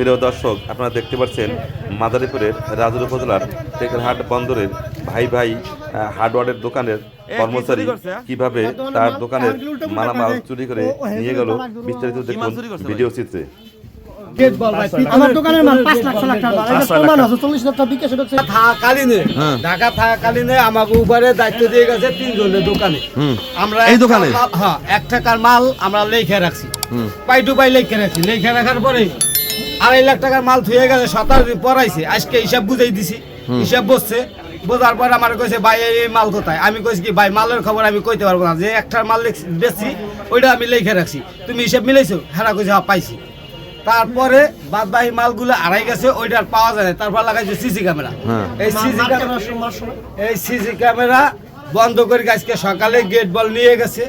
প্রিয় দর্শক আপনারা দেখতে পাচ্ছেন মাদারীপুরের রাজুর উপজেলার টেকেরহাট বন্দরের ভাই ভাই হার্ডওয়ারের দোকানের কর্মচারী কীভাবে তার দোকানের মালামাল চুরি করে নিয়ে গেল। বিস্তারিত দেখুন ভিডিও চিত্রে। আমার দোকানের মাল পাঁচ লাখ ছ লাখ টাকা। প্রমাণ আছে চল্লিশ লাখ টাকা বিকাশ ঢুকছে থাকাকালীনে ঢাকা থাকাকালীনে আমাকে উপরে দায়িত্ব দিয়ে গেছে তিনজনের দোকানে। আমরা এই একটা দোকানে? মাল- হ্যাঁ এক টাকার মাল আমরা লেখে রাখছি। পাই টু পাই লেখে রাখছি। লেখে রাখার পরে আড়াই লাখ টাকার মাল থুয়ে গেছে সতেরো দিন পরাইছে আজকে হিসাব বুঝাই দিছি। হিসাব বসছে। বোঝার পর আমার কইছে ভাই এই মাল কোথায়? আমি কইছি কি ভাই মালের খবর আমি কইতে পারব না। যে একটার মাল বেচছি ওইটা আমি লেখে রাখছি। তুমি হিসাব মিলাইছো? হ্যাঁ কইছে হ্যাঁ পাইছি। তারপরে বাদ বাকি মালগুলো আড়াই গেছে ওইটা আর পাওয়া যায় তারপর লাগাইছে সিসি ক্যামেরা। এই সিসি ক্যামেরা এই সিসি ক্যামেরা বন্ধ করে আজকে সকালে গেট বল নিয়ে গেছে।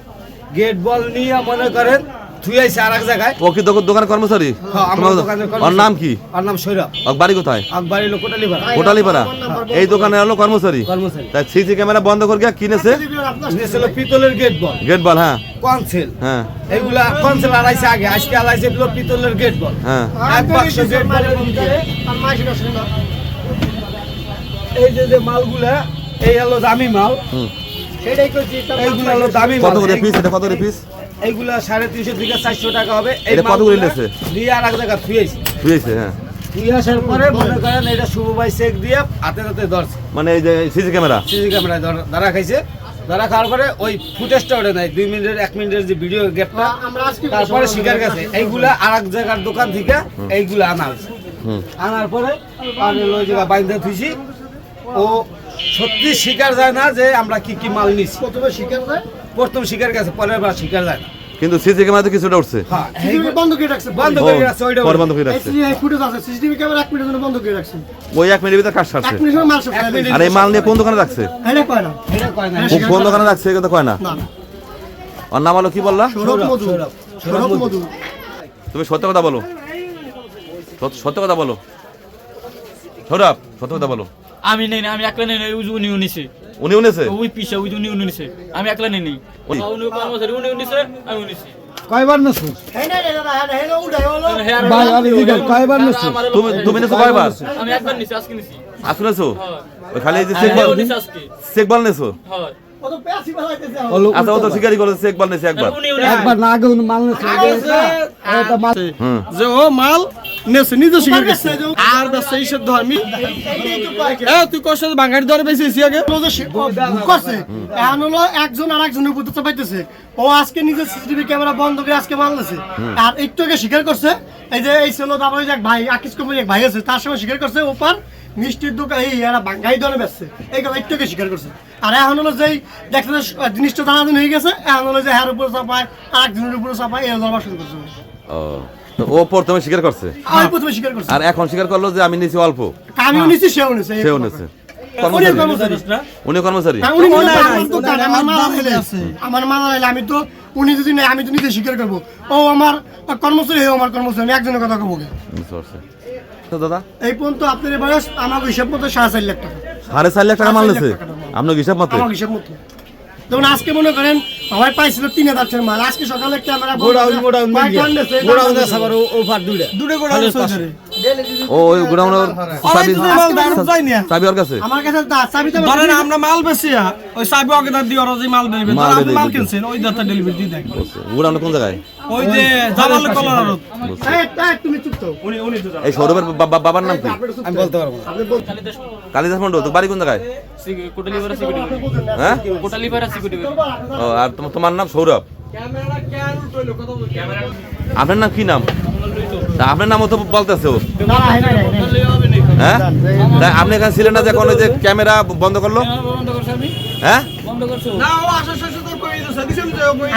গেট বল নিয়ে মনে করেন থুয়াইছে আর এক জায়গায়। ও কি দোক- দোকানের কর্মচারী? হ্যাঁ, আমার দোকানের ওর নাম কি? ওর নাম সৈরভ। ওর বাড়ি কোথায়? আকবাড়ি লোক কোটালি ভাড়া কোটালিপাড়া। এই দোকানে হলো কর্মচারী? কর্মচারী। তাই সিসি ক্যামেরা বন্ধ করে গিয়ে কিনেছে? নিয়েছিল পিতলের গেট বল গেট বল হ্যাঁ। কনসেল। হ্যাঁ। এইগুলা কনসেল আড়াইছে আগে আজকে আড়াইছে হলো পিতলের গেট বল হ্যাঁ। এক বাক্স গেট বলের এই যে যে মালগুলা এই হলো দামি মাল। হুম। সেটাই করছি এইগুলো হলো দামি কত করে পিস এটা কত করে পিস এইগুলা সাড়ে তিনশো থেকে চারশো টাকা হবে। এটা কত নিয়েছে? দিয়ে আর এক জায়গা হ্যাঁ। দিয়ে আসার পরে মনে করেন এটা শুভ ভাই চেক দিয়ে হাতে হাতে ধরছে। মানে এই যে সিসি ক্যামেরা? সিসি ক্যামেরায় ধরা খাইছে। ধরা খাওয়ার পরে ওই ফুটেজটা ওঠে নাই দুই মিনিটের এক মিনিটের যে ভিডিও গ্যাপটা তারপরে শিকার গেছে। এইগুলা আর এক জায়গার দোকান থেকে এইগুলা আনা হয়েছে। আনার পরে আর ওই জায়গা বাইন্দা থুইছি। ও সত্যি শিকার যায় না যে আমরা কি কি মাল নিছি। প্রথমে শিকার দেয় প্রথম শিকার গেছে পরের বার শিকার যায় না। কিন্তু সিসি ক্যামেরাতে কিছুটা উঠছে। হ্যাঁ বন্ধ করে রাখছে বন্ধ করে রাখছে ওইটা পরে বন্ধ করে রাখছে। এই ফুটেজ আছে সিসিটিভি ক্যামেরা এক মিনিটের জন্য বন্ধ করে রাখছে। ওই এক মিনিটের ভিতরে কাজ সারছে। এক মিনিটের মাল। দিয়েছে। আর এই মাল নিয়ে কোন দোকানে রাখছে? এটা কয় না। এটা কয় না। কোন- কোন দোকানে রাখছে এই কথা কয় না। না। ওর নাম হলো কি বললা? সৌরভ মধু। সৌরভ, মধু। তুমি সত্য কথা বলো। সত্য- সত্য কথা বলো। সৌরভ সত্য কথা বলো। আমি নেই আমি একলা নেই না, ওই যে উনি উনিছে উনি উনেছে ওই পিসা ওই যে উনি উনিছে আমি একলা নেই নেই। উনি? কর্মচারী উনি উনিছে আমি উনিছি কয়বার নাছো? এই না রে দাদা উড়াই হলো। আর ভাই, আমি জিজ্ঞাসা, কয়বার ওরা তুমি তুমি নেছো কয়বার আমি একবার নিছি আজকে নিছি। আসলেছো খালি এই যে নিছে হয়। আচ্ছা যে ও মাল নেছে নিজে আর ব্যবসা এইসব ধর্মী এ তুই কষ্ট বাঙালি ধরে বেশি এসি আগে। করছে। এখন হলো একজন আর একজনের উপর চাপাইতেছে ও আজকে নিজের সিসিটিভি ক্যামেরা বন্ধ করে আজকে মারলেছে। আর একটু আগে স্বীকার করছে এই যে এই ছিল তারপরে এক ভাই আকিস কুমার এক ভাই আছে তার সঙ্গে স্বীকার করছে ওপার মিষ্টির দোকান এই এরা বাঙ্গাই দলে বেচছে। এই কথা একটু আগে স্বীকার করছে। আর এখন হলো যেই দেখছে যে জিনিসটা দানাদিন হয়ে গেছে এখন হলো যে হ্যার উপরে চাপায় আর একজনের উপরে চাপায় এই ধরবার শুরু করছে। ও প্রথমে স্বীকার করছে। আমি প্রথমে স্বীকার করছি। আর এখন স্বীকার করল যে আমি নিছি অল্প। আমিও নিচ্ছি সেও নেছে। উনি কর্মচারী। উনি আমার আমি তো উনি যদি নেই আমি তো নিজে স্বীকার করব। ও আমার কর্মচারী হেও আমার কর্মচারী। আমি একজনের কথা কবো বুঝতে পারছি। তো দাদা? এই পর্যন্ত আপনার বয়স আমার হিসাব মতো সাড়ে চার লাখ টাকা। সাড়ে চার লাখ টাকা। আপনার হিসাব মতে? আমার হিসাব মতো। যেমন আজকে মনে করেন আমার পাইছিল তিন হাজার টাকার মাল। আজকে সকালে ক্যামেরা গোডাউন গোডাউন গোডাউন সাবার ওভার দুইটা। দূরে করে ও ওই গোডাউনের চাবি যায়নি চাবি ওর কাছে? আমার কাছে তা চাবিটা ধরেন আমরা মাল বেশি ওই সাহেব আগে তার দিয়ে ওরা যে মাল ডেলিভারি মাল আপনি মাল কিনছেন ওই দাতা ডেলিভারি দিয়ে দেয়। গোডাউনে কোন জায়গায়? ওই যে জামাল কলার আড়ত। এই, এই, তুমি চুপ তো। এই সৌরভের বা- বা- বাবার নাম কি? আমি বলতে পারব না। আপনি বলতে কালিদাস মন্ডল তো বাড়ি কোন জায়গায়? হ্যাঁ? ও আর তোমার- তোমার নাম সৌরভ? আপনার নাম কি নাম? তা আপনার নামও তো বলতেছে ও। হ্যাঁ? তাই আপনি এখানে ছিলেন না যে এখন যে ক্যামেরা বন্ধ করল? বন্ধ করছ আমি হ্যাঁ?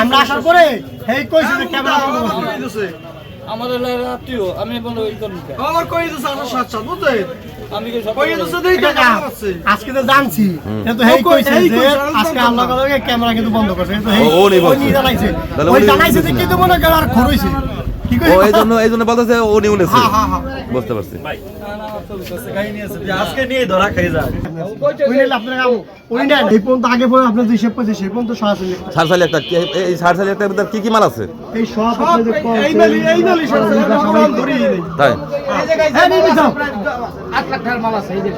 আমরা আসার পরে হেই কইছি যে ক্যামেরা বন্ধ আমাদের লাগে আত্মীয় আমি বলব এই করুন আমার কই দিছে আসার সাত সাত বুঝছেন আমি কি সব কই দিছে দেই টাকা আজকে তো জানছি কিন্তু হেই কইছে যে আজকে আল্লাহ। কথা ক্যামেরা কিন্তু বন্ধ করছে কিন্তু হেই ও, নেই ওই বলছে। জানাইছে তাহলে ওই জানাইছে যে কিন্তু মনে করেন আর কই ও এই জন্য এই জন্য বলতেছে ও নিয়ে উনেছে হ্যাঁ, হ্যাঁ, হ্যাঁ। বুঝতে পারছি। আজকে নিয়ে ধরা খাই যায়। এই পর্যন্ত আগে পরে আপনার যে করছে সেই পর্যন্ত সরাসরি কি- এই- টাকার ভিতরে কি কি মাল আছে? এই সব এই এই আমরা নেই তাই? এই জায়গায় লাখ টাকার মাল আছে এই যে।